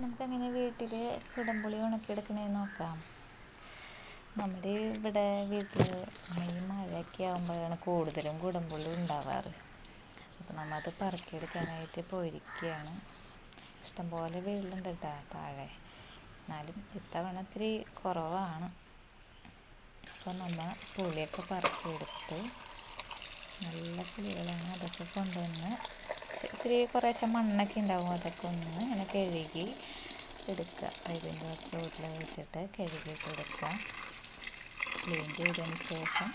നമുക്കങ്ങനെ വീട്ടിൽ കുടംപുളി ഉണക്കിയെടുക്കണേന്ന് നോക്കാം. നമ്മുടെ ഇവിടെ വീട്ടിൽ ഈ മഴയൊക്കെ ആകുമ്പോഴാണ് കൂടുതലും കുടംപുളി ഉണ്ടാവാറ്. അപ്പോൾ നമ്മളത് പറക്കിയെടുക്കാനായിട്ട് പോയിരിക്കുകയാണ്. ഇഷ്ടംപോലെ വെയിലുണ്ട് കേട്ടോ താഴെ. എന്നാലും ഇത്തവണ ഇത്തിരി കുറവാണ്. അപ്പോൾ നമ്മൾ പുളിയൊക്കെ പറക്കിയെടുത്ത് നല്ല പുളികളാണ് അതൊക്കെ കൊണ്ടുവന്ന് ഇത്തിരി കുറേശ്ശെ മണ്ണൊക്കെ ഉണ്ടാവും അതൊക്കെ ഒന്ന് ഇങ്ങനെ കഴുകി എടുക്കുക. ഇതിന്റെ ചോട്ടിൽ വെച്ചിട്ട് കഴുകിയിട്ട് എടുക്കുക. ക്ലീൻ ചെയ്തതിന് ശേഷം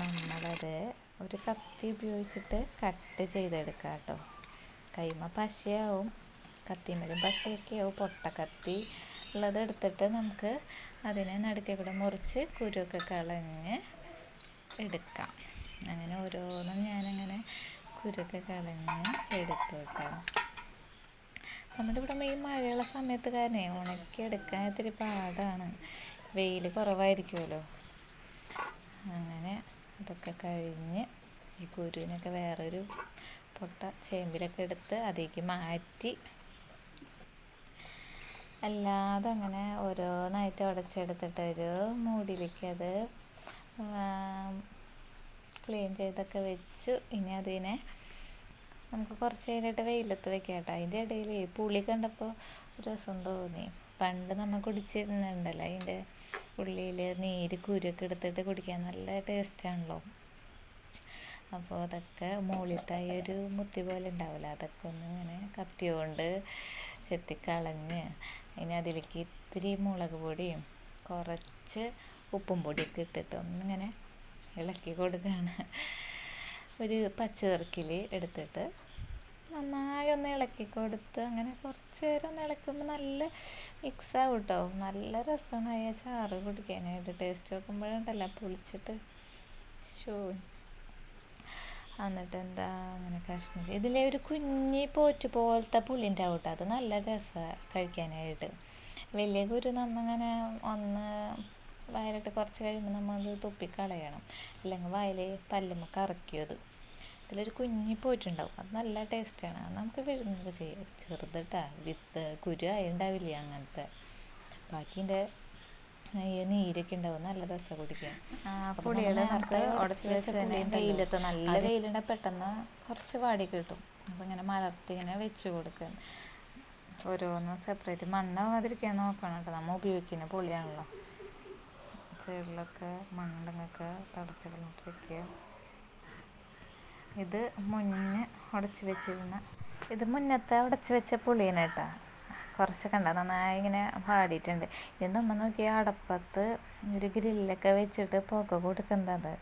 നമ്മളത് ഒരു കത്തി ഉപയോഗിച്ചിട്ട് കട്ട് ചെയ്തെടുക്കുക കേട്ടോ. കൈമ പശയാവും. കത്തിമേലും പശയൊക്കെ ആവും. പൊട്ടക്കത്തി ഉള്ളത് എടുത്തിട്ട് നമുക്ക് അതിനെ നടുക്കെ കൂടെ മുറിച്ച് കുരുവൊക്കെ കളഞ്ഞ് എടുക്കാം. അങ്ങനെ ഓരോന്നും ഞാനങ്ങനെ കുരുവൊക്കെ കളഞ്ഞ് എടുത്തു കേട്ടോ നമ്മുടെ ഇവിടെ മെയിൻ മഴയുള്ള സമയത്ത് കാരണേ ഉണക്കി എടുക്കാൻ ഇത്തിരി പാടാണ്. വെയിൽ കുറവായിരിക്കുമല്ലോ. അങ്ങനെ അതൊക്കെ കഴിഞ്ഞ് ഈ കുരുവിനൊക്കെ വേറൊരു പൊട്ട ചേമ്പിലൊക്കെ എടുത്ത് അതിലേക്ക് മാറ്റി. അല്ലാതെ അങ്ങനെ ഓരോന്നായിട്ട് ഉടച്ചെടുത്തിട്ട് ഒരു മൂടിയിലേക്ക് അത് ക്ലീൻ ചെയ്തൊക്കെ വെച്ചു. ഇനി അതിനെ നമുക്ക് കുറച്ച് കഴിഞ്ഞിട്ട് വെയിലത്ത് വെക്കാം കേട്ടോ അതിന്റെ ഇടയിൽ പുളി കണ്ടപ്പോൾ രസം തോന്നി. പണ്ട് നമ്മൾ കുടിച്ചിരുന്നുണ്ടല്ലോ അതിന്റെ ഉള്ളിൽ നീര് കുരുക്കെ എടുത്തിട്ട് കുടിക്കാൻ നല്ല ടേസ്റ്റാണല്ലോ അപ്പോൾ അതൊക്കെ മുകളിലത്തെ ഒരു മുത്തി പോലെ ഉണ്ടാവില്ല അതൊക്കെ ഒന്ന് ഇങ്ങനെ കത്തി കൊണ്ട് ചെത്തിക്കളഞ്ഞ് ഇനി അതിലേക്ക് ഇത്തിരി മുളക് പൊടിയും കുറച്ച് ഉപ്പും പൊടിയൊക്കെ ഇട്ടിട്ട് ഒന്നിങ്ങനെ ഇളക്കി കൊടുക്കുകയാണ് ഒരു പച്ചയിറക്കിൽ എടുത്തിട്ട് നന്നായി ഒന്ന് ഇളക്കി കൊടുത്ത് അങ്ങനെ കുറച്ച് നേരം ഒന്ന് ഇളക്കുമ്പോൾ നല്ല മിക്സ് ആവും കേട്ടോ നല്ല രസമാണ് ആ ചാറ് കുടിക്കാനായിട്ട് ടേസ്റ്റ് നോക്കുമ്പോഴുണ്ടല്ലോ പുളിച്ചിട്ട്. ഷോ എന്നിട്ട് എന്താ അങ്ങനെ കഷ്ണം ഇതിലെ ഒരു കുഞ്ഞി പോറ്റ് പോലത്തെ പുളിന്റെ ആവട്ടെ. അത് നല്ല രസമാണ് കഴിക്കാനായിട്ട്. വലിയ കുരു നമ്മങ്ങനെ ഒന്ന് വയലിട്ട് കുറച്ച് കഴിയുമ്പോൾ നമ്മൾ തുപ്പിക്കളയണം അല്ലെങ്കിൽ വയൽ പല്ലുമ്മ കറക്കിയത് ഇതിലൊരു കുഞ്ഞി പോയിട്ടുണ്ടാവും. അത് നല്ല ടേസ്റ്റാണ്. അത് നമുക്ക് വിഴുങ്ങുക ചെയ്യാം. ചെറുതിട്ടാ വിത്ത് കുരു ആയിണ്ടാവില്ല അങ്ങനത്തെ. ബാക്കിന്റെ ഈ നീരൊക്കെ ഉണ്ടാവും. നല്ല രസം കുടിക്കാൻ. പുളികൾ നമുക്ക് ഉടച്ച് വെച്ച് തന്നെ വെയിലത്ത് നല്ല വെയിലുണ്ടെ പെട്ടെന്ന് കുറച്ച് വാടി കിട്ടും. അപ്പോൾ ഇങ്ങനെ മലർത്തി ഇങ്ങനെ വെച്ച് കൊടുക്കുക. ഓരോന്ന് സെപ്പറേറ്റ് മണ്ണാവാതിരിക്കാൻ നോക്കണം കേട്ടോ നമ്മൾ ഉപയോഗിക്കുന്ന പുളിയാണല്ലോ സൈഡിലൊക്കെ മണ്ണുണ്ടെങ്കിൽ തടച്ച് കളഞ്ഞിട്ട് വെക്കുക. ഇത് മുന്നേ ഉടച്ച് വെച്ചിരുന്ന ഇത് മുന്നത്തെ ഉടച്ച് വെച്ച പുളിയാണ് കേട്ടോ. കുറച്ച് കണ്ട? നന്നായി ഇങ്ങനെ പാടിയിട്ടുണ്ട് ഇത് നമ്മൾ നോക്കിയ അടപ്പത്ത് ഒരു ഗ്രില്ലൊക്കെ വെച്ചിട്ട് പുക കൊടുക്കുന്നത്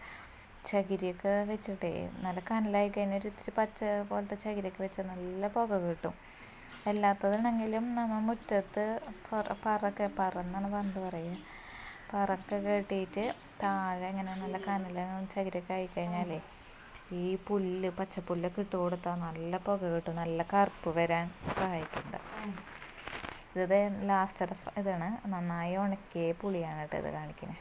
ചകിരിയൊക്കെ വെച്ചിട്ടേ നല്ല കനലായി കഴിഞ്ഞാൽ ഒരു ഇത്തിരി പച്ച പോലത്തെ ചകിരിയൊക്കെ വെച്ചാൽ നല്ല പുക കിട്ടും. അല്ലാത്തതാണെങ്കിലും നമ്മൾ മുറ്റത്ത് പറക്കെ പറന്നാണ് പണ്ട് പറയുക. പറക്കെ കെട്ടിയിട്ട് താഴെ ഇങ്ങനെ നല്ല കനല ചകിരിയൊക്കെ ആയിക്കഴിഞ്ഞാലേ ഈ പുല്ല് പച്ചപ്പുല്ലൊക്കെ ഇട്ട് കൊടുത്താൽ നല്ല പുക കിട്ടും. നല്ല കറുപ്പ് വരാൻ സഹായിക്കുന്നുണ്ട് ഇത് ലാസ്റ്റത്തെ ഇതാണ്. നന്നായി ഉണക്കിയ പുളിയാണ് കേട്ടോ ഇത് കാണിക്കുന്നത്